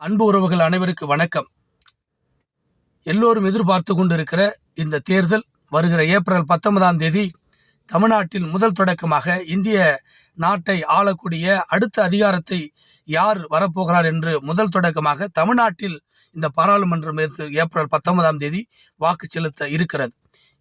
அன்பு உறவுகள் அனைவருக்கு வணக்கம். எல்லோரும் எதிர்பார்த்து கொண்டிருக்கிற இந்த தேர்தல் வருகிற ஏப்ரல் பத்தொன்பதாம் தேதி தமிழ்நாட்டில் முதல் தொடக்கமாக இந்திய நாட்டை ஆளக்கூடிய அடுத்த அதிகாரத்தை யார் வரப்போகிறார் என்று முதல் தொடக்கமாக தமிழ்நாட்டில் இந்த பாராளுமன்றம் ஏப்ரல் பத்தொன்பதாம் தேதி வாக்கு செலுத்த இருக்கிறது.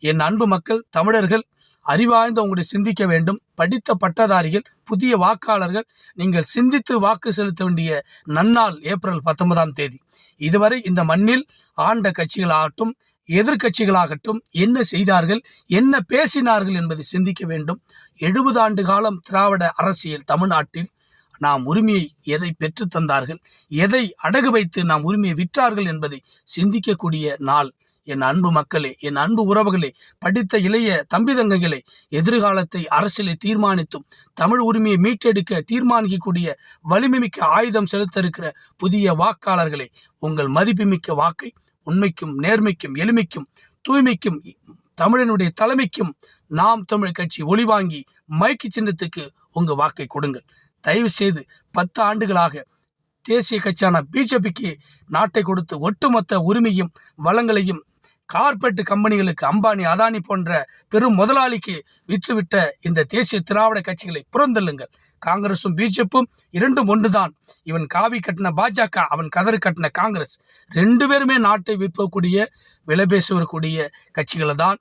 என் அன்பு மக்கள் தமிழர்கள் அறிவாய்ந்தவங்களுடைய சிந்திக்க வேண்டும். படித்த பட்டதாரிகள் புதிய வாக்காளர்கள் நீங்கள் சிந்தித்து வாக்கு செலுத்த வேண்டிய நன்னாள் ஏப்ரல் பத்தொன்பதாம் தேதி. இதுவரை இந்த மண்ணில் ஆண்ட கட்சிகளாகட்டும் எதிர்க்கட்சிகளாகட்டும் என்ன செய்தார்கள் என்ன பேசினார்கள் என்பதை சிந்திக்க வேண்டும். எழுபது ஆண்டு காலம் திராவிட அரசியல் தமிழ்நாட்டில் நாம் உரிமையை எதை பெற்று தந்தார்கள் எதை அடகு வைத்து நாம் உரிமையை விற்றார்கள் என்பதை சிந்திக்கக்கூடிய நாள். என் அன்பு மக்களே என் அன்பு உறவுகளே படித்த இளைய தம்பி தங்கைகளே எதிர்காலத்தை அரசியலை தீர்மானித்தும் தமிழ் உரிமையை மீட்டெடுக்க தீர்மானிக்கக்கூடிய வலிமைமிக்க ஆயுதம் செலுத்த இருக்கிற புதிய வாக்காளர்களே உங்கள் மதிப்புமிக்க வாக்கை உண்மைக்கும் நேர்மைக்கும் எளிமைக்கும் தூய்மைக்கும் தமிழனுடைய தலைமைக்கும் நாம் தமிழ் கட்சி ஒளிவாங்கி மைக்கு சின்னத்துக்கு உங்க வாக்கை கொடுங்கள். தயவு செய்து பத்து ஆண்டுகளாக தேசிய கட்சியான பிஜேபிக்கு நாட்டை கொடுத்து ஒட்டுமொத்த உரிமையும் வளங்களையும் கார்பரேட் கம்பெனிகளுக்கு அம்பானி அதானி போன்ற பெரும் முதலாளிக்கு விற்றுவிட்ட இந்த தேசிய திராவிட கட்சிகளை புறந்தள்ளுங்கள். காங்கிரஸும் பிஜேபியும் இரண்டும் ஒன்றுதான். இவன் காவி கட்டின பாஜக அவன் கதறு கட்டின காங்கிரஸ். ரெண்டு பேருமே நாட்டை விற்பக்கூடிய விலை பேசக்கூடிய கட்சிகளை தான்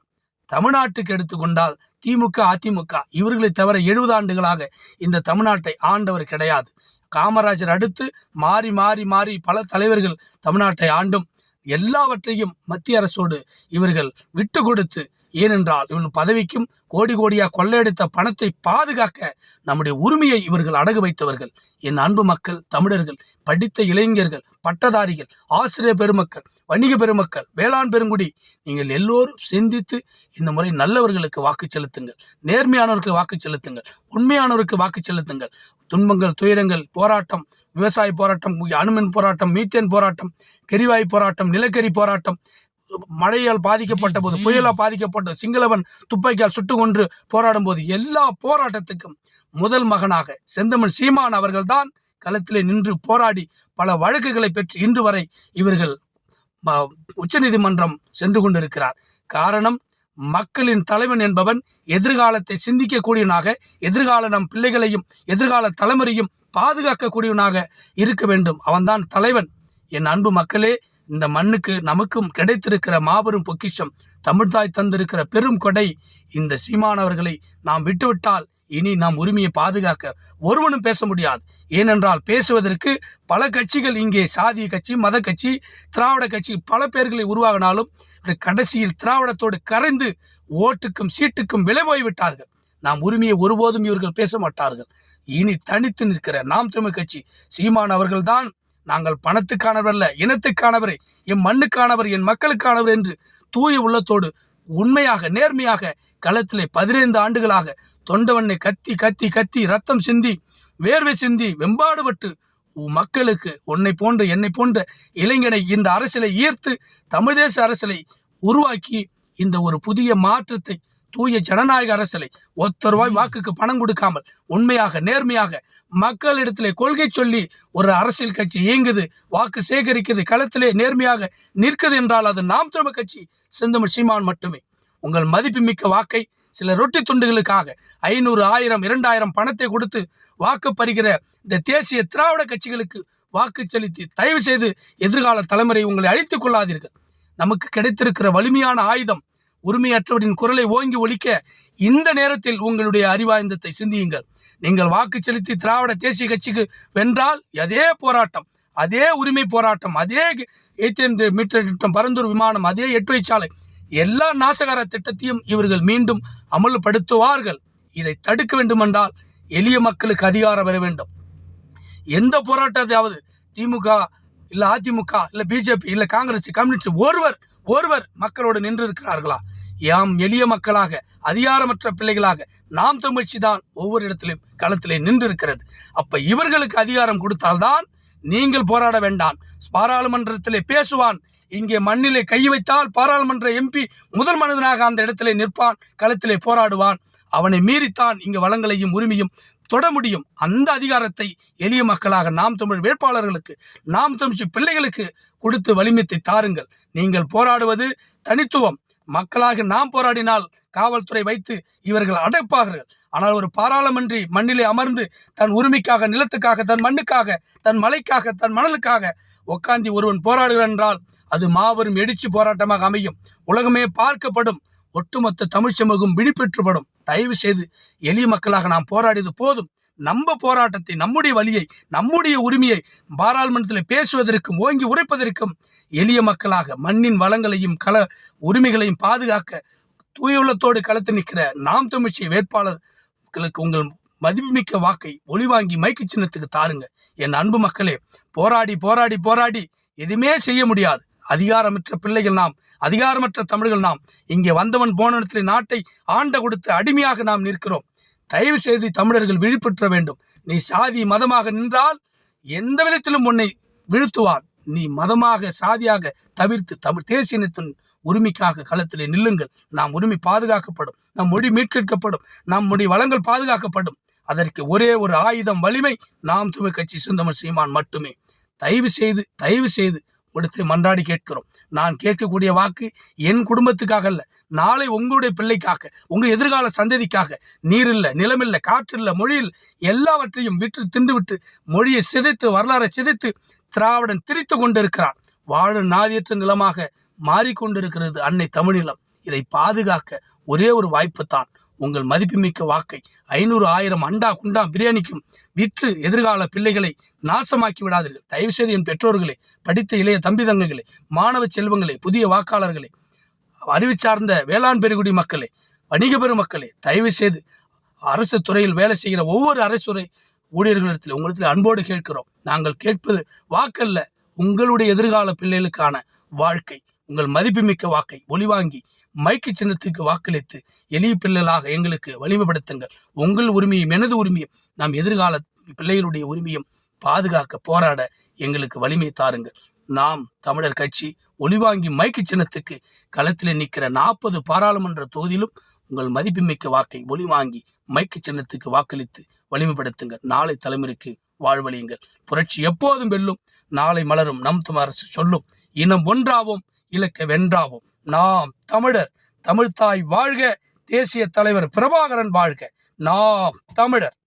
தமிழ்நாட்டுக்கு எடுத்துக்கொண்டால் திமுக அதிமுக இவர்களை தவிர எழுபது ஆண்டுகளாக இந்த தமிழ்நாட்டை ஆண்டவர் கிடையாது. காமராஜர் அடுத்து மாறி மாறி மாறி பல தலைவர்கள் தமிழ்நாட்டை ஆண்டும் எல்லாவற்றையும் மத்திய அரசோடு இவர்கள் விட்டு கொடுத்து ஏனென்றால் இவர்கள் பதவிக்கும் கோடி கோடியாக கொள்ளையடித்த பணத்தை பாதுகாக்க நம்முடைய உரிமையை இவர்கள் அடகு வைத்தவர்கள். என் அன்பு மக்கள் தமிழர்கள் படித்த இளைஞர்கள் பட்டதாரிகள் ஆசிரியர் பெருமக்கள் வணிக பெருமக்கள் வேளாண் பெருங்குடி நீங்கள் எல்லோரும் சிந்தித்து இந்த முறை நல்லவர்களுக்கு வாக்கு செலுத்துங்கள். நேர்மையானவருக்கு வாக்கு செலுத்துங்கள். உண்மையானவருக்கு வாக்கு செலுத்துங்கள். துன்பங்கள் துயரங்கள் போராட்டம் விவசாய போராட்டம் அணுமின் போராட்டம் மீத்தேன் போராட்டம் கெரிவாயு போராட்டம் நிலக்கரி போராட்டம் மழையால் பாதிக்கப்பட்ட போது புயலால் பாதிக்கப்பட்ட சிங்களவன் துப்பாக்கியால் சுட்டு கொன்று போராடும் போது எல்லா போராட்டத்துக்கும் முதல் மகனாக செந்தமிழ் சீமான் அவர்கள்தான் களத்திலே நின்று போராடி பல வழக்குகளை பெற்று இன்று வரை இவர்கள் ம- உச்சநீதிமன்றம் சென்று கொண்டிருக்கிறார். காரணம் மக்களின் தலைவன் என்பவன் எதிர்காலத்தை சிந்திக்கக்கூடியவனாக எதிர்கால நம் பிள்ளைகளையும் எதிர்கால தலைமுறையும் பாதுகாக்கக்கூடியவனாக இருக்க வேண்டும். அவன்தான் தலைவன். என் அன்பு மக்களே இந்த மண்ணுக்கு நமக்கும் கிடைத்திருக்கிற மாபெரும் பொக்கிஷம் தமிழ்தாய் தந்திருக்கிற பெரும் கொடை. இந்த சீமானவர்களை நாம் விட்டுவிட்டால் இனி நாம் உரிமையை பாதுகாக்க ஒருவனும் பேச முடியாது. ஏனென்றால் பேசுவதற்கு பல கட்சிகள் இங்கே சாதிய கட்சி மத கட்சி திராவிட கட்சி பல பேர்களை உருவாகினாலும் கடைசியில் திராவிடத்தோடு கரைந்து ஓட்டுக்கும் சீட்டுக்கும் விலை போய்விட்டார்கள். நாம் உரிமையை ஒருபோதும் இவர்கள் பேச மாட்டார்கள். இனி தனித்து நிற்கிற நாம் தமிழ் கட்சி சீமான் அவர்கள்தான் நாங்கள் பணத்துக்கானவர் அல்ல இனத்துக்கானவரை என் மண்ணுக்கானவர் என் மக்களுக்கானவர் என்று தூய உள்ளத்தோடு உண்மையாக நேர்மையாக களத்திலே பதினைந்து ஆண்டுகளாக தொண்டவண்ணை கத்தி கத்தி கத்தி ரத்தம் சிந்தி வேர்வை சிந்தி வெம்பாடுபட்டு மக்களுக்கு உன்னை போன்ற என்னை போன்ற இளைஞனை இந்த அரசியலை ஈர்த்து தமிழ் தேச அரசியலை உருவாக்கி இந்த ஒரு புதிய மாற்றத்தை தூய ஜனநாயக அரசியலை ஒத்த ரூபாய் வாக்குக்கு பணம் கொடுக்காமல் உண்மையாக நேர்மையாக மக்களிடத்திலே கொள்கை சொல்லி ஒரு அரசியல் கட்சி இயங்குது வாக்கு சேகரிக்குது களத்திலே நேர்மையாக நிற்குது என்றால் அது நாம் தமிழ் கட்சி செந்தமிழ் சீமான் மட்டுமே. உங்கள் மதிப்புமிக்க வாக்கை சில ரொட்டி துண்டுகளுக்காக ஐநூறு ஆயிரம் இரண்டாயிரம் பணத்தை கொடுத்து வாக்கு பறிக்கிற இந்த தேசிய திராவிட கட்சிகளுக்கு வாக்கு செலுத்தி தயவு செய்து எதிர்கால தலைமுறை உங்களை அழித்துக் கொள்ளாதீர்கள். நமக்கு கிடைத்திருக்கிற வலிமையான ஆயுதம் உரிமையற்றவரின் குரலை ஓங்கி ஒழிக்க இந்த நேரத்தில் உங்களுடைய அறிவாயுதத்தை சிந்தியுங்கள். நீங்கள் வாக்கு செலுத்தி திராவிட தேசிய கட்சிக்கு வென்றால் அதே போராட்டம் அதே உரிமை போராட்டம் அதே எய்த்தி மீட்டர் திட்டம் பரந்தூர் விமானம் அதே எட்டு வயச்சாலை எல்லா நாசகார திட்டத்தையும் இவர்கள் மீண்டும் அமல்படுத்துவார்கள். இதை தடுக்க வேண்டுமென்றால் எளிய மக்களுக்கு அதிகாரம் வர வேண்டும். எந்த போராட்டத்தையாவது திமுக இல்லை அதிமுக இல்லை பிஜேபி இல்லை காங்கிரஸ் கம்யூனிஸ்ட் ஒருவர் ஒருவர் மக்களோடு நின்று இருக்கிறார்களா யாம் எளிய மக்களாக அதிகாரமற்ற பிள்ளைகளாக நாம் தமிழ்ச்சி தான் ஒவ்வொரு இடத்திலும் களத்திலே நின்று இருக்கிறது அப்ப இவர்களுக்கு அதிகாரம் கொடுத்தால்தான் நீங்கள் போராட வேண்டாம். பாராளுமன்றத்திலே பேசுவான். இங்கே மண்ணிலே கை வைத்தால் பாராளுமன்ற எம்பி முதல் மனிதனாக அந்த இடத்திலே நிற்பான் களத்திலே போராடுவான். அவனை மீறித்தான் இங்கு வளங்களையும் உரிமையும் தொட முடியும். அந்த அதிகாரத்தை எளிய மக்களாக நாம் தமிழ் வேட்பாளர்களுக்கு நாம் தமிழ் பிள்ளைகளுக்கு கொடுத்து வலிமைத்தை தாருங்கள். நீங்கள் போராடுவது தனித்துவம். மக்களாக நாம் போராடினால் காவல்துறை வைத்து இவர்கள் அடைப்பார்கள். ஆனால் ஒரு பாராளுமன்றி மண்ணிலே அமர்ந்து தன் உரிமைக்காக நிலத்துக்காக தன் மண்ணுக்காக தன் மலைக்காக தன் மணலுக்காக உக்காந்தி ஒருவன் போராடுகிறான் என்றால் அது மாபெரும் எடிச்சு போராட்டமாக அமையும். உலகமே பார்க்கப்படும். ஒட்டுமொத்த தமிழ் சமூகம் விழிப்பெற்றுப்படும். தயவு செய்து எளிய மக்களாக நாம் போராடியது போதும். நம்ம போராட்டத்தை நம்முடைய வழியை நம்முடைய உரிமையை பாராளுமன்றத்தில் பேசுவதற்கும் ஓங்கி உரைப்பதற்கும் எளிய மக்களாக மண்ணின் வளங்களையும் கல உரிமைகளையும் பாதுகாக்க தூயுள்ளத்தோடு களத்து நிற்கிற நாம் தமிழ்ச்சி வேட்பாளர்களுக்கு உங்கள் மதிப்புமிக்க வாக்கை ஒளிவாங்கி மைக்கு சின்னத்துக்கு தாருங்க. என் அன்பு மக்களே போராடி போராடி போராடி எதுவுமே செய்ய முடியாது. அதிகாரமற்ற பிள்ளைகள் நாம் அதிகாரமற்ற தமிழர்கள் நாம். இங்கே வந்தவன் போனத்தில் நாட்டை ஆண்ட கொடுத்து அடிமையாக நாம் நிற்கிறோம். தயவு செய்து தமிழர்கள் விழிப்புற்ற வேண்டும். நீ சாதி மதமாக நின்றால் எந்த விதத்திலும் உன்னை வீழ்த்துவான். நீ மதமாக சாதியாக தவிர்த்து தமிழ் தேசியத்தின் உரிமைக்காக களத்திலே நில்லுங்கள். நாம் உரிமை பாதுகாக்கப்படும். நம் மொழி மீட்டெடுக்கப்படும் நம்முடைய வளங்கள் பாதுகாக்கப்படும். அதற்கு ஒரே ஒரு ஆயுதம் வலிமை. நாம் தமிழ் கட்சி சுந்தமர் சீமான் மட்டுமே. தயவு செய்து தயவு செய்து கொடுத்து மன்றாடி கேட்கிறோம். நான் கேட்கக்கூடிய வாக்கு என் குடும்பத்துக்காக அல்ல நாளை உங்களுடைய பிள்ளைக்காக உங்கள் எதிர்கால சந்ததிக்காக. நீர் இல்லை நிலம் இல்லை காற்று இல்லை மொழியில் எல்லாவற்றையும் விற்று தின்றுவிட்டு மொழியை சிதைத்து வரலாறை சிதைத்து திராவிடன் திரித்து கொண்டிருக்கிறான். வாழும் நாதியற்ற நிலமாக மாறிக்கொண்டிருக்கிறது அன்னை தமிழிலம். இதை பாதுகாக்க ஒரே ஒரு வாய்ப்பு தான் உங்கள் மதிப்புமிக்க வாக்கை ஐநூறு ஆயிரம் அண்டா குண்டா பிரியாணிக்கும் விற்று எதிர்கால பிள்ளைகளை நாசமாக்கி விடாதீர்கள். தயவு செய்து என் பெற்றோர்களே படித்த இளைய தம்பி தங்கைகளே மாணவ செல்வங்களே புதிய வாக்காளர்களே அறிவு சார்ந்த வேளாண் பெருகுடி மக்களே வணிக பெருமக்களே தயவு செய்து அரசு துறையில் வேலை செய்கிற ஒவ்வொரு அரசுரை ஊழியர்களிடத்தில் உங்களிடத்தில் அன்போடு கேட்கிறோம். நாங்கள் கேட்பது வாக்கல்ல உங்களுடைய எதிர்கால பிள்ளைகளுக்கான வாழ்க்கை. உங்கள் மதிப்புமிக்க வாக்கை ஒளிவாங்கி மைக்கு சின்னத்துக்கு வாக்களித்து எளிய பிள்ளைகளாக எங்களுக்கு வலிமைப்படுத்துங்கள். உங்கள் உரிமையும் எனது உரிமையும் நாம் எதிர்கால பிள்ளைகளுடைய உரிமையும் பாதுகாக்க போராட எங்களுக்கு வலிமை தாருங்கள். நாம் தமிழர் கட்சி ஒளிவாங்கி மைக்கு சின்னத்துக்கு களத்தில் நிற்கிற நாற்பது பாராளுமன்ற தொகுதியிலும் உங்கள் மதிப்புமிக்க வாக்கை ஒளிவாங்கி மைக்கு சின்னத்துக்கு வாக்களித்து வலிமைப்படுத்துங்கள். நாளை தலைமுறைக்கு வாழ்வழியுங்கள். புரட்சி எப்போதும் வெல்லும். நாளை மலரும். நம் தும் அரசு சொல்லும். இனம் ஒன்றாவோம். இலக்க வென்றாவோம். நாம் தமிழர் தமிழ்தாய் வாழ்க தேசிய தலைவர் பிரபாகரன் வாழ்க. நாம் தமிழர்.